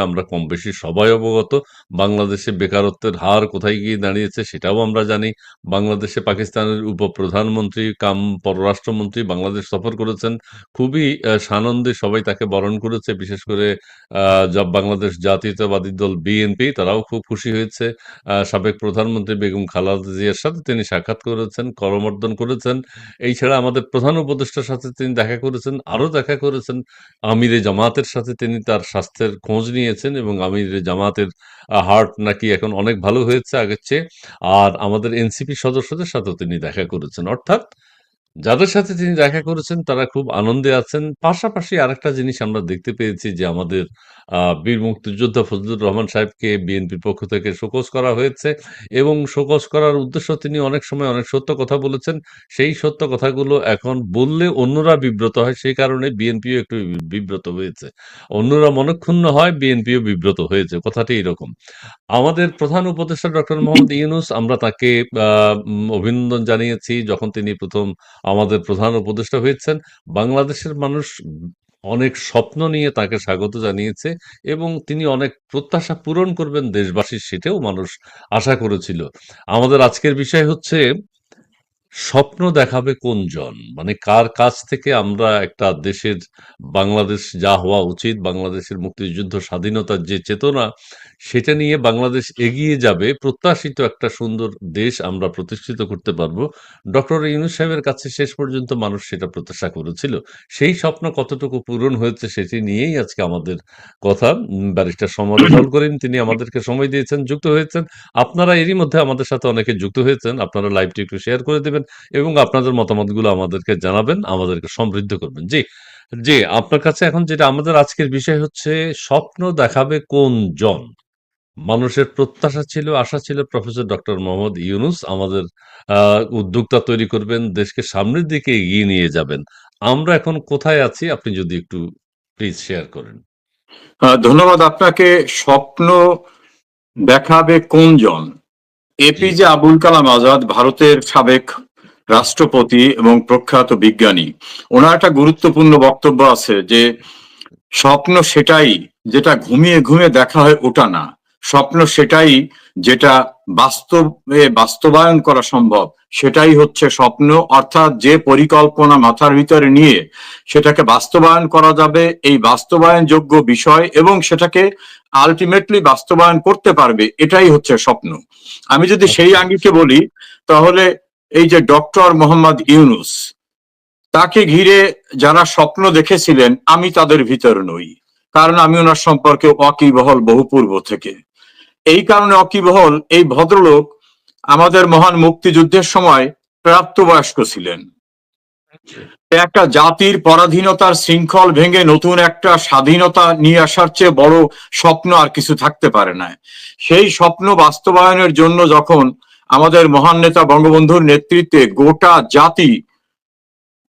আমরা কম বেশি সবাই অবগত। বাংলাদেশে বেকারত্বের হার কোথায় গিয়ে দাঁড়িয়েছে সেটাও আমরা জানি। বাংলাদেশে পাকিস্তানের উপপ্রধানমন্ত্রী কাম পররাষ্ট্রমন্ত্রী বাংলাদেশ সফর করেছেন। খুবই সানন্দে সবাই তাকে বরণ করেছে। বিশেষ করে আহ, বাংলাদেশ জাতীয়তাবাদী দল বিএনপি তারাও খুব খুশি হয়েছে। সাবেক প্রধানমন্ত্রী বেগম খালেদা জিয়ার সাথে তিনি সাক্ষাৎ করেছেন করমর্দন করেছেন। এই ছাড়া আমাদের প্রধান উপদেষ্টার সাথে তিনি দেখা করেছেন আরও দেখা করেছেন। আমিরে জামাতের সাথে তিনি তার স্বাস্থ্যের খোঁজ নিয়েছেন এবং আমি জামাতের হার্ট নাকি এখন অনেক ভালো হয়েছে আগের চেয়ে। আর আমাদের এনসিপি সদস্যদের সাথেও তিনি দেখা করেছেন। অর্থাৎ যাদের সাথে তিনি দেখা করেছেন তারা খুব আনন্দে আছেন। পাশাপাশি আরেকটা জিনিস আমরা দেখতে পেয়েছি যে আমাদের আহ, বীর মুক্তিযোদ্ধা ফজলুর রহমান সাহেবকে বিএনপির পক্ষ থেকে শোকজ করা হয়েছে এবং শোকজ করার উদ্দেশ্য তিনি অনেক সময় অনেক সত্য কথা বলেছেন। সেই সত্য কথাগুলো এখন বললে অন্যরা বিব্রত হয় সেই কারণে বিএনপিও একটু বিব্রত হয়েছে। অন্যরা মনক্ষুণ্ণ হয় বিএনপিও বিব্রত হয়েছে। কথাটি এরকম। আমাদের প্রধান উপদেষ্টা ডক্টর মোহাম্মদ ইউনুস আমরা তাকে আহ, অভিনন্দন জানিয়েছি যখন তিনি প্রথম আমাদের প্রধান উপদেষ্টা হয়েছেন। বাংলাদেশের মানুষ অনেক স্বপ্ন নিয়ে তাকে স্বাগত জানিয়েছে এবং তিনি অনেক প্রত্যাশা পূরণ করবেন দেশবাসীর সেটাও মানুষ আশা করেছিল। আমাদের আজকের বিষয় হচ্ছে স্বপ্ন দেখাবে কোনজন? মানে কার কাছ থেকে আমরা একটা দেশের বাংলাদেশ যা হওয়া উচিত, বাংলাদেশের মুক্তিযুদ্ধ স্বাধীনতার যে চেতনা, সেটা নিয়ে বাংলাদেশ এগিয়ে যাবে, প্রত্যাশিত একটা সুন্দর দেশ আমরা প্রতিষ্ঠিত করতে পারব। ডক্টর ইউনুস সাহেবের কাছে শেষ পর্যন্ত মানুষ সেটা প্রত্যাশা করেছিল। সেই স্বপ্ন কতটুকু পূরণ হয়েছে সেটি নিয়েই আজকে আমাদের কথা। ব্যারিস্টার সমর রেজাউল করিম, তিনি আমাদেরকে সময় দিয়েছেন, যুক্ত হয়েছেন। আপনারা এরই মধ্যে আমাদের সাথে অনেকে যুক্ত হয়েছেন। আপনারা লাইভটি একটু শেয়ার করে দেবেন। এবং আপনাদের মতামতগুলো আমাদেরকে জানাবেন আমাদেরকে সমৃদ্ধ করবেন। জি জি আপনার কাছে এখন যেটা আমাদের আজকের বিষয় হচ্ছে স্বপ্ন দেখাবে কোন জন? মানুষের প্রত্যাশা ছিল আশা ছিল প্রফেসর ডক্টর মোহাম্মদ ইউনুস আমাদের আহ, উদ্যোক্তা তৈরি করবেন দেশকে সামনের দিকে এগিয়ে নিয়ে যাবেন। আমরা এখন কোথায় আছি? আপনি যদি একটু প্লিজ শেয়ার করেন। ধন্যবাদ আপনাকে। স্বপ্ন দেখাবে কোন জন? এপিজে আবুল কালাম আজাদ ভারতের সাবেক রাষ্ট্রপতি এবং প্রখ্যাত বিজ্ঞানী। ওনার একটা গুরুত্বপূর্ণ বক্তব্য আছে যে, স্বপ্ন সেটাই যেটা ঘুমিয়ে ঘুমিয়ে দেখা হয় ওটা না। স্বপ্ন সেটাই যেটা বাস্তবে বাস্তবায়ন করা সম্ভব, সেটাই হচ্ছে স্বপ্ন। অর্থাৎ যে পরিকল্পনা মাথার ভিতরে নিয়ে সেটাকে বাস্তবায়ন করা যাবে, এই বাস্তবায়নযোগ্য বিষয় এবং সেটাকে আলটিমেটলি বাস্তবায়ন করতে পারবে, এটাই হচ্ছে স্বপ্ন। আমি যদি সেই আঙ্গিকে বলি, তাহলে এই যে ডক্টর মোহাম্মদ ইউনুস, তাকে ঘিরে যারা স্বপ্ন দেখেছিলেন, আমি তাদের ভিতর নই। কারণ আমি ওনার সম্পর্কে অকিবহল বহু পূর্ব থেকে। এই কারণে অকিবহল এই ভদ্রলোক আমাদের মহান মুক্তিযুদ্ধের সময় প্রাপ্তবয়স্ক ছিলেন। একটা জাতির পরাধীনতার শৃঙ্খল ভেঙে নতুন একটা স্বাধীনতা নিয়ে আসার চেয়ে বড় স্বপ্ন আর কিছু থাকতে পারে না। সেই স্বপ্ন বাস্তবায়নের জন্য যখন আমাদের মহান নেতা বঙ্গবন্ধুর নেতৃত্বে গোটা জাতি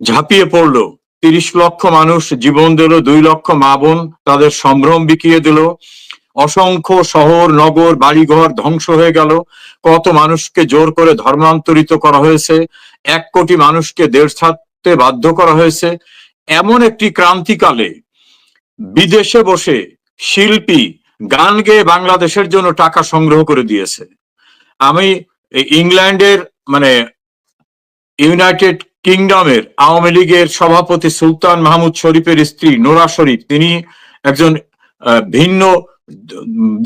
ঝাঁপিয়ে পড়ল। তিরিশ লক্ষ মানুষ জীবন দিল, দুই লক্ষ মা বোন তাদের সম্ভ্রম বিকিয়ে দিল। অসংখ্য শহর, নগর, বাড়িঘর ধ্বংস হয়ে গেল। কত মানুষকে জোর করে ধর্মান্তরিত করা হয়েছে। এক কোটি মানুষকে দেশ ছাড়তে বাধ্য করা হয়েছে। এমন একটি ক্রান্তিকালে বিদেশে বসে শিল্পী গান গেয়ে বাংলাদেশের জন্য টাকা সংগ্রহ করে দিয়েছে। আমি এই ইংল্যান্ডের মানে ইউনাইটেড কিংডমের আওয়ামী লীগের সভাপতি সুলতান মাহমুদ শরীফের স্ত্রী নোরা শরীফ, তিনি একজন ভিন্ন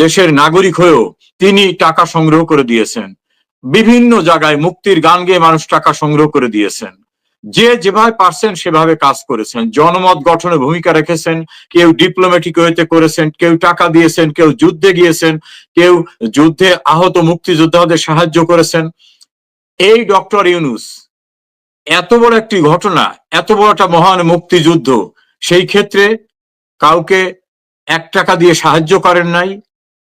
দেশের নাগরিক হয়েও তিনি টাকা সংগ্রহ করে দিয়েছেন। বিভিন্ন জায়গায় মুক্তির গান গেয়ে মানুষ টাকা সংগ্রহ করে দিয়েছেন। যে যেভাবে পারছেন সেভাবে কাজ করেছেন। জনমত গঠনে ভূমিকা রেখেছেন, কেউ ডিপ্লোম্যাটিক ওয়েতে করেছেন, কেউ টাকা দিয়েছেন, কেউ যুদ্ধে গিয়েছেন, কেউ যুদ্ধে আহত মুক্তিযোদ্ধাদের সাহায্য করেছেন। এই ডক্টর ইউনুস, এত বড় একটি ঘটনা, এত বড় একটা মহান মুক্তিযুদ্ধ, সেই ক্ষেত্রে কাউকে এক টাকা দিয়ে সাহায্য করেন নাই,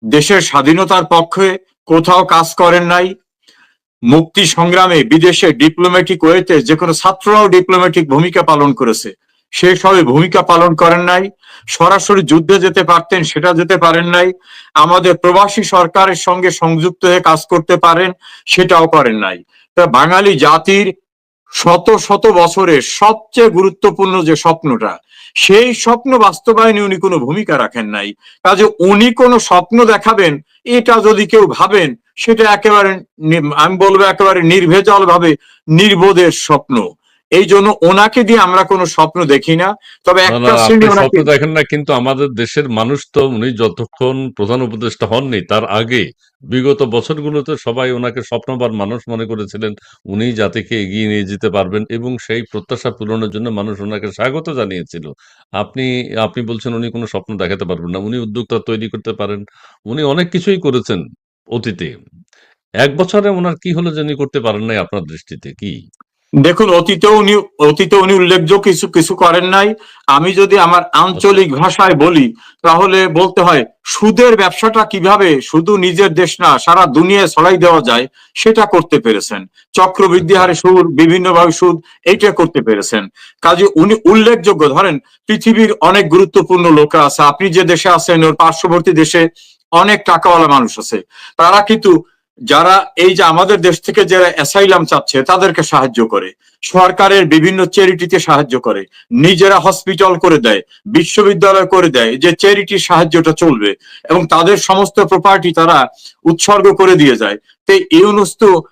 দেশের স্বাধীনতার পক্ষে কোথাও কাজ করেন নাই মুক্তি সংগ্রামে বিদেশে ডিপ্লোম্যাটিক ওয়েতে যে কোনো ছাত্ররাও ডিপ্লোম্যাটিক ভূমিকা পালন করেছে, সে সবে ভূমিকা পালন করেন নাই, সরাসরি যুদ্ধে যেতে পারতেন, সেটা যেতে পারেন নাই, আমাদের প্রবাসী সরকারের সঙ্গে সংযুক্ত হয়ে কাজ করতে পারেন, সেটাও করেন নাই। তা বাঙালি জাতির শত শত বছরের সবচেয়ে গুরুত্বপূর্ণ যে স্বপ্নটা, সেই স্বপ্ন বাস্তবায়নে উনি কোনো ভূমিকা রাখেন নাই। কাজে উনি কোনো স্বপ্ন দেখাবেন, এটা যদি কেউ ভাবেন, সেটা একেবারে আমি বলব একেবারে নির্ভেজাল ভাবে নির্বোধের স্বপ্ন। এই জন্য ওনাকে দিয়ে আমরা কোনো স্বপ্ন দেখি না। তবে একটা শ্রেণি স্বপ্ন দেখেন না কিন্তু আমাদের দেশের মানুষ তো উনি যতক্ষণ প্রধান উপদেষ্টা হননি তার আগে বিগত বছরগুলোতে সবাই ওনাকে স্বপ্নবান মানুষ মনে করেছিলেন উনি জাতিকে এগিয়ে নিয়ে যেতে পারবেন এবং সেই প্রত্যাশা পূরণের জন্য মানুষ ওনাকে স্বাগত জানিয়েছিল। আপনি আপনি বলছেন উনি কোনো স্বপ্ন দেখাতে পারবেন না উনি উদ্যোক্তা তৈরি করতে পারেন উনি অনেক কিছুই করেছেন অতীতে। এক বছরে ওনার কি হলো যে উনি করতে পারেন নাই আপনার দৃষ্টিতে কি? দেখুন অতীতে উনি অতীতে উনি উল্লেখযোগ্য কিছু কিছু করেন নাই। আমি যদি আমার আঞ্চলিক ভাষায় বলি তাহলে বলতে হয় সুদের ব্যবসাটা কীভাবে শুধু নিজের দেশ না সারা দুনিয়ায় ছড়াই দেওয়া যায় সেটা করতে পেরেছেন। চক্রবৃদ্ধি হারে সুদ বিভিন্নভাবে সুদ এইটা করতে পেরেছেন। কাজে উনি উল্লেখযোগ্য ধরেন পৃথিবীর অনেক গুরুত্বপূর্ণ লোক আছে আপনি যে দেশে আছেন ওর পার্শ্ববর্তী দেশে অনেক টাকাওয়ালা মানুষ আছে। তারা কিন্তু যারা এই যে আমাদের দেশ থেকে যারা অ্যাসাইলাম চাচ্ছে, তাদেরকে সাহায্য করে। সরকারের বিভিন্ন চ্যারিটিতে সাহায্য করে। নিজেরা হসপিটাল করে দেয়, বিশ্ববিদ্যালয় করে দেয়, যে চ্যারিটির সাহায্যটা চলবে। এবং তাদের সমস্ত প্রপার্টি তারা উৎসর্গ করে দিয়ে যায়। তো এই তো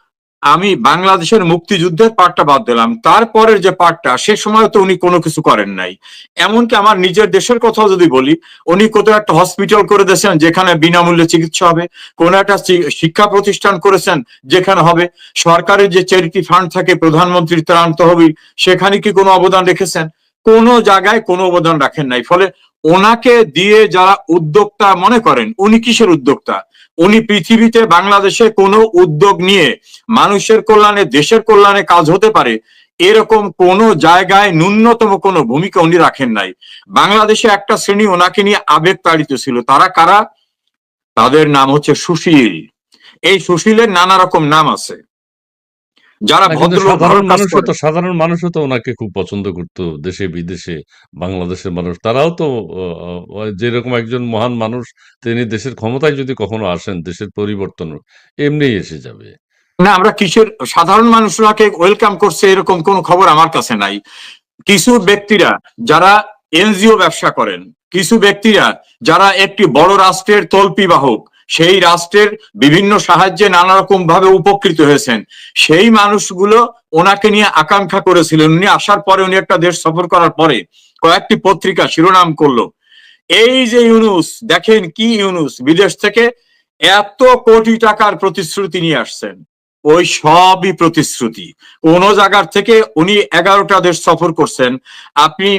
আমি বাংলাদেশের মুক্তিযুদ্ধের পার্টটা বাদ দিলাম। তারপরের যে পার্টটা সে সময় তো উনি কোনো কিছু করেন নাই। এমনকি আমার নিজের দেশের কথা যদি বলি, উনি কোথাও একটা হসপিটাল করে দিয়েছেন, যেখানে বিনামূল্যে চিকিৎসা হবে। কোন একটা শিক্ষা প্রতিষ্ঠান করেছেন, যেখানে হবে। সরকারের যে চ্যারিটি ফান্ড থাকে, প্রধানমন্ত্রীর ত্রাণ তহবিল, সেখানে কি কোনো অবদান রেখেছেন? কোনো জায়গায় কোনো অবদান রাখেন নাই। ফলে ওনাকে দিয়ে যারা উদ্যোক্তা মনে করেন, উনি কিসের উদ্যোক্তা? উনি পৃথিবীতে বাংলাদেশে কোনো উদ্যোগ নিয়ে মানুষের কল্যাণে, দেশের কল্যাণে কাজ হতে পারে, এরকম কোনো জায়গায় ন্যূনতম কোনো ভূমিকা উনি রাখেন নাই। বাংলাদেশে একটা শ্রেণি ওনাকে নিয়ে আবেগ তাড়িত ছিল। তারা কারা? তাদের নাম হচ্ছে সুশীল। এই সুশীলের নানা রকম নাম আছে। যারা সাধারণ মানুষও তো সাধারণ মানুষও তো ওনাকে খুব পছন্দ করতো দেশে বিদেশে বাংলাদেশের মানুষ। তারাও তো যেরকম একজন মহান মানুষ তিনি দেশের ক্ষমতায় যদি কখনো আসেন দেশের পরিবর্তন এমনিই এসে যাবে। না আমরা কিসের সাধারণ মানুষরাকে ওয়েলকাম করছে এরকম কোনো খবর আমার কাছে নাই। কিছু ব্যক্তিরা যারা এনজিও ব্যবসা করেন কিছু ব্যক্তিরা যারা একটি বড় রাষ্ট্রের তল্পি বাহক সেই রাষ্ট্রের বিভিন্ন সাহায্যে নানা রকম ভাবে উপকৃত হয়েছেন। সেই মানুষগুলো ওনাকে নিয়ে আকাঙ্ক্ষা করেছিলেন। উনি আসার পরে উনি একটা দেশ সফর করার পরে কয়েকটি পত্রিকা শিরোনাম করল। এই যে ইউনুস, দেখেন কি ইউনুস, বিদেশ থেকে এত কোটি টাকার প্রতিশ্রুতি নিয়ে আসছেন। ওই সবই প্রতিশ্রুতি। কোন জায়গার থেকে উনি এগারোটা দেশ সফর করছেন। আপনি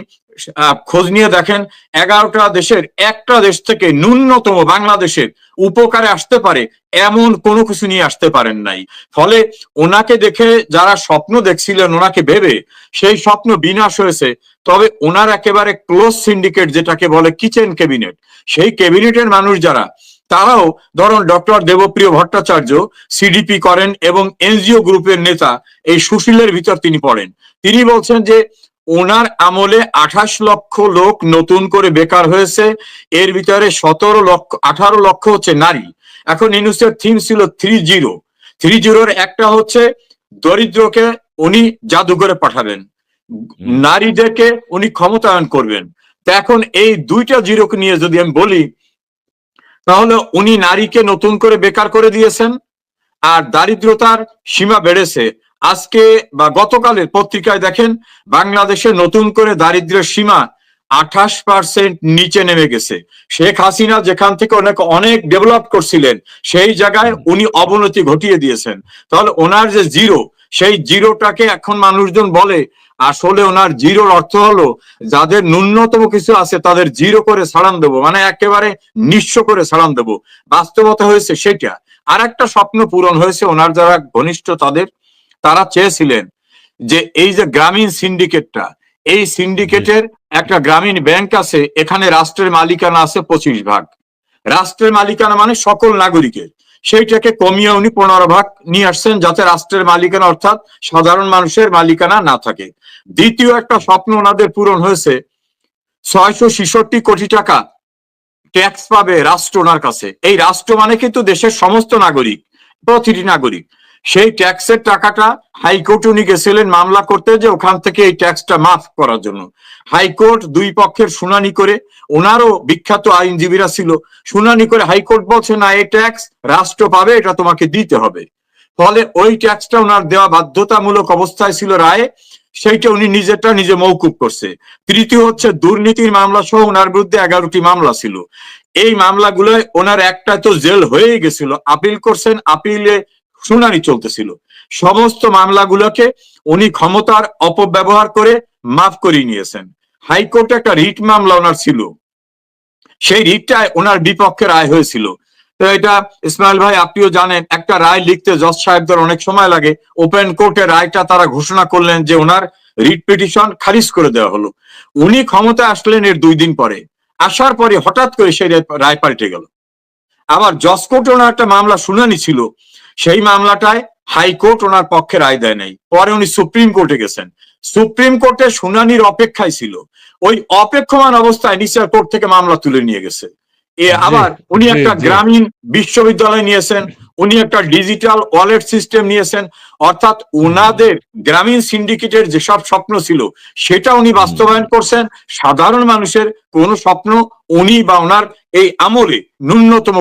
খোঁজ নিয়ে দেখেন, এগারোটা দেশের একটা দেশ থেকে ন্যূনতম বাংলাদেশের উপকারে আসতে পারে, এমন কোনো কিছু নিয়ে আসতে পারেন নাই। ফলে ওনাকে দেখে যারা স্বপ্ন দেখছিলেন ওনাকে ভেবে, সেই স্বপ্ন বিনাশ হয়েছে। তবে ওনার একেবারে ক্লোজ সিন্ডিকেট যেটাকে বলে কিচেন ক্যাবিনেট, সেই ক্যাবিনেটের মানুষ যারা, তারাও ধরুন ডক্টর দেবপ্রিয় ভট্টাচার্য সিডিপি করেন এবং এনজিও গ্রুপের নেতা, এই সুশীলের ভিতর তিনি পড়েন। তিনি বলছেন যে ওনার আমলে আঠাশ লক্ষ লোক নতুন করে বেকার হয়েছে। এর ভিতরে সতেরো লক্ষ আঠারো লক্ষ হচ্ছে নারী। এখন ইউনুসের থিম ছিল থ্রি জিরো থ্রি জিরোর একটা হচ্ছে দরিদ্রকে উনি জাদুঘরে পাঠাবেন। নারীদেরকে উনি ক্ষমতায়ন করবেন। তা এখন এই দুইটা জিরোকে নিয়ে যদি আমি বলি তাহলে উনি নারীকে নতুন করে বেকার করে দিয়েছেন আর দারিদ্রতার সীমা বেড়েছে। আজকে বা গতকালের পত্রিকায় দেখেন, বাংলাদেশে নতুন করে দারিদ্র্যের সীমা আঠাশ পার্সেন্ট নিচে নেমে গেছে। শেখ হাসিনা যেখান থেকে অনেক অনেক ডেভেলপ করছিলেন, সেই জায়গায় উনি অবনতি ঘটিয়ে দিয়েছেন। তাহলে ওনার যে জিরো সেই জিরোটাকে এখন মানুষজন বলে, আসলে ওনার জিরোর অর্থ হলো, যাদের ন্যূনতম কিছু আছে তাদের জিরো করে ছাড়ান দেবো মানে একেবারে নিঃস্ব করে ছাড়ান দেবো। বাস্তবতা হয়েছে সেটা। আর একটা স্বপ্ন পূরণ হয়েছে, ওনার যারা ঘনিষ্ঠ তাদের। তারা চেয়েছিলেন যে এই যে গ্রামীণ সিন্ডিকেটটা, এই সিন্ডিকেটের একটা গ্রামীণ ব্যাংক আছে, এখানে রাষ্ট্রের মালিকানা আছে পঁচিশ ভাগ। রাষ্ট্রের মালিকানা মানে সকল নাগরিকের। সেইটাকে কমিয়ে উনি পনেরো ভাগ নিয়ে আসছেন যাতে রাষ্ট্রের মালিকানা অর্থাৎ সাধারণ মানুষের মালিকানা না থাকে। দ্বিতীয় একটা স্বপ্ন ওনাদের পূরণ হয়েছে, ছয়শো ছিষট্টি কোটি টাকা ট্যাক্স পাবে রাষ্ট্র ওনার কাছে। এই রাষ্ট্র মানে কিন্তু দেশের সমস্ত নাগরিক, প্রতিটি নাগরিক। সেই ট্যাক্সের টাকাটা হাইকোর্ট উনি গেছিলেন মামলা করতে যে ওখান থেকে এই ট্যাক্সটা মাফ করার জন্য। হাইকোর্ট দুই পক্ষের শুনানি করে ওনারও বিখ্যাত আইনজীবীরা ছিল, শুনানি করে হাইকোর্ট বলছে, না, এই ট্যাক্স রাষ্ট্র পাবে, এটা তোমাকে দিতে হবে। ফলে ওই ট্যাক্সটা ওনার দেওয়া বাধ্যতামূলক অবস্থায় ছিল রায়ে, সেইটা উনি নিজেরটা নিজে মৌকুব করছে। তৃতীয় হচ্ছে, দুর্নীতির মামলা সহ ওনার বিরুদ্ধে এগারোটি মামলা ছিল। এই মামলাগুলোয় ওনার একটা তো জেল হয়েই গেছিল। আপিল করছেন, আপিলে শুনানি চলতেছিল। সমস্ত মামলাগুলোকে উনি ক্ষমতার অপব্যবহার করে মাফ করিয়ে নিয়েছেন। হাইকোর্টে একটা রিট মামলা ওনার ছিল। সেই রিটটায় ওনার বিপক্ষে রায় হয়েছিল। তো এটা ইসমাইল ভাই, আপনিও জানেন, একটা রায় লিখতে জজ সাহেবদের অনেক সময় লাগে। ওপেন কোর্টে রায়টা তারা ঘোষণা করলেন যে ওনার রিট পিটিশন খারিজ করে দেওয়া হলো। উনি ক্ষমতা আসলেন এর দুই দিন পরে। আসার পরে হঠাৎ করে সেই রায় পাল্টে গেল। আবার জজ কোর্টে ওনার একটা মামলা শুনানি ছিল। সেই মামলাটায় হাইকোর্ট ওনার পক্ষে রায় দেয় নাই। পরে উনি সুপ্রিম কোর্টে গেছেন। সুপ্রিম কোর্টে শুনানির অপেক্ষায় ছিল। ওই অপেক্ষমান অবস্থায় নিচার কোর্ট থেকে মামলা তুলে নিয়ে গেছে। এ আবার উনি একটা গ্রামীণ বিশ্ববিদ্যালয় নিয়েছেন উনি একটা ডিজিটাল ওয়ালেট সিস্টেম নিয়েছেন অর্থাৎ ওনাদের গ্রামীণ সিন্ডিকেটের যেসব স্বপ্ন ছিল সেটা উনি বাস্তবায়ন করছেন। সাধারণ মানুষের কোনো স্বপ্ন উনি বা ওনার এই আমলে ন্যূনতম